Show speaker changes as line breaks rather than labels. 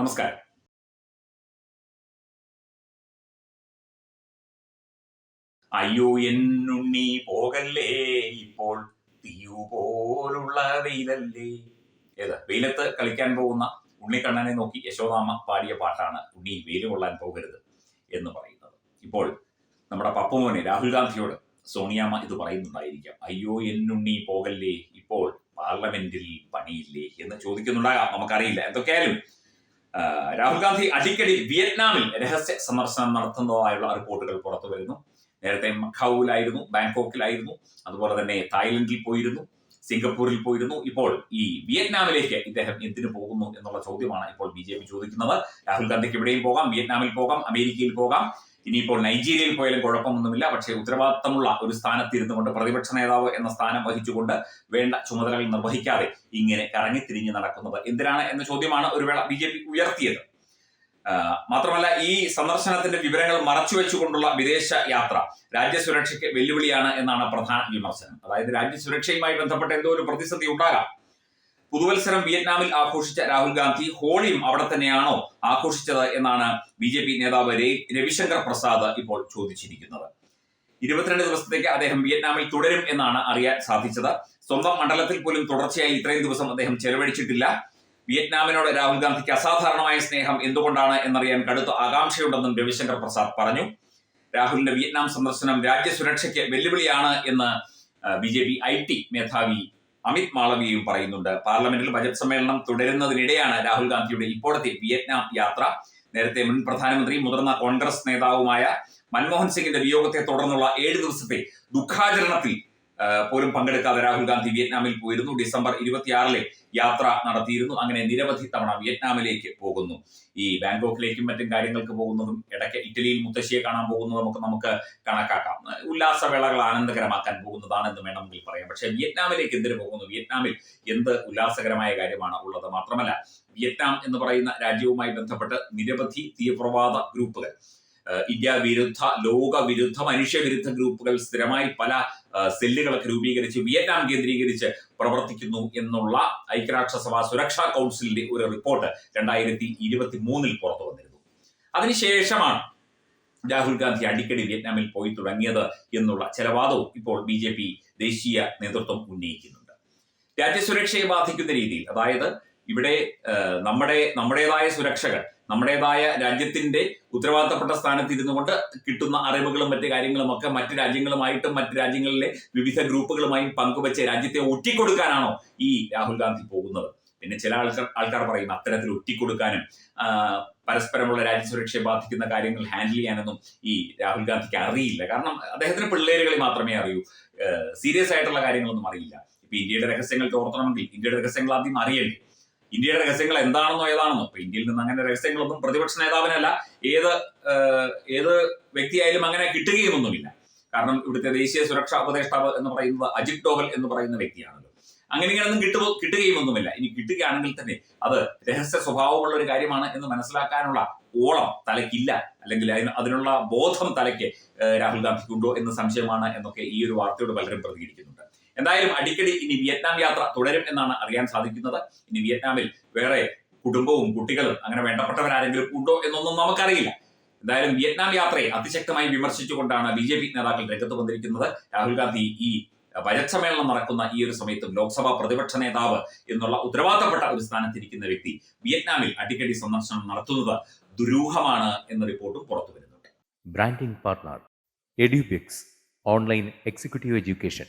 നമസ്കാരം. അയ്യോ എന്നുണ്ണി പോകല്ലേ? ഇപ്പോൾ തീയു പോലുള്ള വെയിലല്ലേ ഏത്? വെയിലത്ത് കളിക്കാൻ പോകുന്ന ഉണ്ണിക്കണ്ണനെ നോക്കി യശോദാമ്മ പാടിയ പാട്ടാണ് ഉണ്ണി വെയിൽ കൊള്ളാൻ പോകരുത് എന്ന് പറയുന്നത്. ഇപ്പോൾ നമ്മുടെ പപ്പുമോനെ രാഹുൽ ഗാന്ധിയോട് സോണിയാമ്മ ഇത് പറയുന്നുണ്ടായിരിക്കാം. അയ്യോ എന്നുണ്ണി പോകല്ലേ? ഇപ്പോൾ പാർലമെന്റിൽ പണിയില്ലേ എന്ന് ചോദിക്കുന്നുണ്ടാകാം. നമുക്കറിയില്ല. എന്തൊക്കെയായാലും രാഹുൽ ഗാന്ധി അടിക്കടി വിയറ്റ്നാമിൽ രഹസ്യ സന്ദർശനം നടത്തുന്നതായുള്ള റിപ്പോർട്ടുകൾ പുറത്തു വരുന്നു. നേരത്തെ മഖാവുലായിരുന്നു ബാങ്കോക്കിലായിരുന്നു അതുപോലെ തന്നെ തായ്ലൻഡിൽ പോയിരുന്നു സിംഗപ്പൂരിൽ പോയിരുന്നു. ഇപ്പോൾ ഈ വിയറ്റ്നാമിലേക്ക് ഇദ്ദേഹം എന്തിനു പോകുന്നു എന്നുള്ള ചോദ്യമാണ് ഇപ്പോൾ ബി ചോദിക്കുന്നത്. രാഹുൽ ഗാന്ധിക്ക് എവിടെയും പോകാം വിയറ്റ്നാമിൽ പോകാം അമേരിക്കയിൽ പോകാം. ഇനിയിപ്പോൾ നൈജീരിയയിൽ പോയാലും കുഴപ്പമൊന്നുമില്ല. പക്ഷേ ഉത്തരവാദിത്തമുള്ള ഒരു സ്ഥാനത്തിരുന്നു കൊണ്ട് പ്രതിപക്ഷ നേതാവ് എന്ന സ്ഥാനം വഹിച്ചുകൊണ്ട് വേണ്ട ചുമതലകൾ നിർവഹിക്കാതെ ഇങ്ങനെ കറങ്ങിത്തിരിഞ്ഞ് നടക്കുന്നത് എന്തിനാണ് എന്ന ചോദ്യമാണ് ഒരു വേള ബി ഉയർത്തിയത്. മാത്രമല്ല ഈ സന്ദർശനത്തിന്റെ വിവരങ്ങൾ മറച്ചു വെച്ചുകൊണ്ടുള്ള വിദേശ യാത്ര രാജ്യസുരക്ഷയ്ക്ക് വെല്ലുവിളിയാണ് എന്നാണ് പ്രധാന വിമർശനം. അതായത് രാജ്യസുരക്ഷയുമായി ബന്ധപ്പെട്ട എന്തോ ഒരു പ്രതിസന്ധി ഉണ്ടാകാം. പുതുവത്സരം വിയറ്റ്നാമിൽ ആഘോഷിച്ച രാഹുൽ ഗാന്ധി ഹോളിയും അവിടെ തന്നെയാണോ ആഘോഷിച്ചത് എന്നാണ് ബി ജെ പി നേതാവ് രവിശങ്കർ പ്രസാദ് ഇപ്പോൾ ചോദിച്ചിരിക്കുന്നത്. ഇരുപത്തിരണ്ട് ദിവസത്തേക്ക് അദ്ദേഹം വിയറ്റ്നാമിൽ തുടരും എന്നാണ് അറിയാൻ സാധിച്ചത്. സ്വന്തം മണ്ഡലത്തിൽ പോലും തുടർച്ചയായി ഇത്രയും ദിവസം അദ്ദേഹം ചെലവഴിച്ചിട്ടില്ല. വിയറ്റ്നാമിനോട് രാഹുൽ ഗാന്ധിക്ക് അസാധാരണമായ സ്നേഹം എന്തുകൊണ്ടാണ് എന്നറിയാൻ കടുത്ത ആകാംക്ഷയുണ്ടെന്നും രവിശങ്കർ പ്രസാദ് പറഞ്ഞു. രാഹുലിന്റെ വിയറ്റ്നാം സന്ദർശനം രാജ്യസുരക്ഷയ്ക്ക് വെല്ലുവിളിയാണ് എന്ന് B J P I T മേധാവി അമിത് മാളവിയും പറയുന്നുണ്ട്. പാർലമെന്റിൽ ബജറ്റ് സമ്മേളനം തുടരുന്നതിനിടെയാണ് രാഹുൽ ഗാന്ധിയുടെ ഇപ്പോഴത്തെ വിയറ്റ്നാം യാത്ര. നേരത്തെ മുൻ പ്രധാനമന്ത്രി മുതിർന്ന കോൺഗ്രസ് നേതാവുമായ മൻമോഹൻ സിംഗിന്റെ വിയോഗത്തെ തുടർന്നുള്ള ഏഴ് ദിവസത്തെ ദുഃഖാചരണത്തിൽ പോലും പങ്കെടുക്കാതെ രാഹുൽ ഗാന്ധി വിയറ്റ്നാമിൽ പോയിരുന്നു. ഡിസംബർ ഇരുപത്തിയാറിലെ യാത്ര നടത്തിയിരുന്നു. അങ്ങനെ നിരവധി തവണ വിയറ്റ്നാമിലേക്ക് പോകുന്നു. ഈ ബാങ്കോക്കിലേക്കും മറ്റും കാര്യങ്ങൾക്ക് പോകുന്നതും ഇടയ്ക്ക് ഇറ്റലിയിൽ മുത്തശ്ശിയെ കാണാൻ പോകുന്നതും ഒക്കെ നമുക്ക് കണക്കാക്കാം. ഉല്ലാസവേളകൾ ആനന്ദകരമാക്കാൻ പോകുന്നതാണ് എന്ന് വേണമെങ്കിൽ പറയാം. പക്ഷേ വിയറ്റ്നാമിലേക്ക് എന്തിനു പോകുന്നു? വിയറ്റ്നാമിൽ എന്ത് ഉല്ലാസകരമായ കാര്യമാണ് ഉള്ളത്? മാത്രമല്ല വിയറ്റ്നാം എന്ന് പറയുന്ന രാജ്യവുമായി ബന്ധപ്പെട്ട് നിരവധി തീവ്രവാദ ഗ്രൂപ്പുകൾ ഇന്ത്യ വിരുദ്ധ ലോക വിരുദ്ധ മനുഷ്യവിരുദ്ധ ഗ്രൂപ്പുകൾ സ്ഥിരമായി പല സെല്ലുകളൊക്കെ രൂപീകരിച്ച് വിയറ്റ്നാം കേന്ദ്രീകരിച്ച് പ്രവർത്തിക്കുന്നു എന്നുള്ള ഐക്യരാഷ്ട്രസഭ സുരക്ഷാ കൗൺസിലിന്റെ ഒരു റിപ്പോർട്ട് രണ്ടായിരത്തി ഇരുപത്തി മൂന്നിൽ പുറത്തു വന്നിരുന്നു. അതിനുശേഷമാണ് രാഹുൽ ഗാന്ധി അടിക്കടി വിയറ്റ്നാമിൽ പോയി തുടങ്ങിയത് എന്നുള്ള ചില വാദവും ഇപ്പോൾ ബി ജെ പി ദേശീയ നേതൃത്വം ഉന്നയിക്കുന്നുണ്ട്. രാജ്യസുരക്ഷയെ ബാധിക്കുന്ന രീതിയിൽ അതായത് ഇവിടെ നമ്മുടെ നമ്മുടേതായ സുരക്ഷകൾ നമ്മുടേതായ രാജ്യത്തിന്റെ ഉത്തരവാദിത്തപ്പെട്ട സ്ഥാനത്ത് ഇരുന്നു കൊണ്ട് കിട്ടുന്ന അറിവുകളും മറ്റ് കാര്യങ്ങളും ഒക്കെ മറ്റു രാജ്യങ്ങളുമായിട്ടും മറ്റു രാജ്യങ്ങളിലെ വിവിധ ഗ്രൂപ്പുകളുമായും പങ്കുവച്ച് രാജ്യത്തെ ഒറ്റിക്കൊടുക്കാനാണോ ഈ രാഹുൽ ഗാന്ധി പോകുന്നത്. പിന്നെ ചില ആൾക്കാർ ആൾക്കാർ പറയും അത്തരത്തിൽ ഒറ്റിക്കൊടുക്കാനും പരസ്പരമുള്ള രാജ്യസുരക്ഷയെ ബാധിക്കുന്ന കാര്യങ്ങൾ ഹാൻഡിൽ ചെയ്യാനൊന്നും ഈ രാഹുൽ ഗാന്ധിക്ക് അറിയില്ല. കാരണം അദ്ദേഹത്തിന് പിള്ളേരുകളെ മാത്രമേ അറിയൂ. സീരിയസ് ആയിട്ടുള്ള കാര്യങ്ങളൊന്നും അറിയില്ല. ഇപ്പൊ ഇന്ത്യയുടെ രഹസ്യങ്ങൾ ചോർത്തണമെങ്കിൽ ഇന്ത്യയുടെ രഹസ്യങ്ങൾ ആദ്യം അറിയണ്ടേ? ഇന്ത്യയുടെ രഹസ്യങ്ങൾ എന്താണെന്നോ ഏതാണെന്നോ. ഇപ്പൊ ഇന്ത്യയിൽ നിന്ന് അങ്ങനെ രഹസ്യങ്ങളൊന്നും പ്രതിപക്ഷ നേതാവിനല്ല. ഏത് ഏത് വ്യക്തിയായാലും അങ്ങനെ കിട്ടുകയുമൊന്നുമില്ല. കാരണം ഇവിടുത്തെ ദേശീയ സുരക്ഷാ ഉപദേഷ്ടാവ് എന്ന് പറയുന്നത് അജിത് ഡോവൽ എന്ന് പറയുന്ന വ്യക്തിയാണല്ലോ അങ്ങനെ ഇങ്ങനെയൊന്നും കിട്ടു കിട്ടുകയുമൊന്നുമില്ല. ഇനി കിട്ടുകയാണെങ്കിൽ തന്നെ അത് രഹസ്യ സ്വഭാവമുള്ള ഒരു കാര്യമാണ് എന്ന് മനസ്സിലാക്കാനുള്ള ഓളം തലയ്ക്കില്ല. അല്ലെങ്കിൽ അതിന് അതിനുള്ള ബോധം തലയ്ക്ക് രാഹുൽ ഗാന്ധിക്കുണ്ടോ എന്ന് സംശയമാണ് എന്നൊക്കെ ഈ ഒരു വാർത്തയോട് പലരും പ്രതികരിക്കുന്നുണ്ട്. എന്തായാലും അടിക്കടി ഇനി വിയറ്റ്നാം യാത്ര തുടരും എന്നാണ് അറിയാൻ സാധിക്കുന്നത്. ഇനി വിയറ്റ്നാമിൽ വേറെ കുടുംബവും കുട്ടികളും അങ്ങനെ വേണ്ടപ്പെട്ടവരാരെങ്കിലും ഉണ്ടോ എന്നൊന്നും നമുക്കറിയില്ല. എന്തായാലും വിയറ്റ്നാം യാത്രയെ അതിശക്തമായി വിമർശിച്ചുകൊണ്ടാണ് ബി ജെ പി നേതാക്കൾ രംഗത്ത് വന്നിരിക്കുന്നത്. രാഹുൽ ഗാന്ധി ഈ ബജറ്റ് സമ്മേളനം നടക്കുന്ന ഈ ഒരു സമയത്തും ലോക്സഭാ പ്രതിപക്ഷ നേതാവ് എന്നുള്ള ഉത്തരവാദിത്തപ്പെട്ട ഒരു സ്ഥാനത്തിരിക്കുന്ന വ്യക്തി വിയറ്റ്നാമിൽ അടിക്കടി സന്ദർശനം നടത്തുന്നത് ദുരൂഹമാണ് എന്ന റിപ്പോർട്ടും പുറത്തു വരുന്നുണ്ട്.
Branding partner Edubix online executive Education.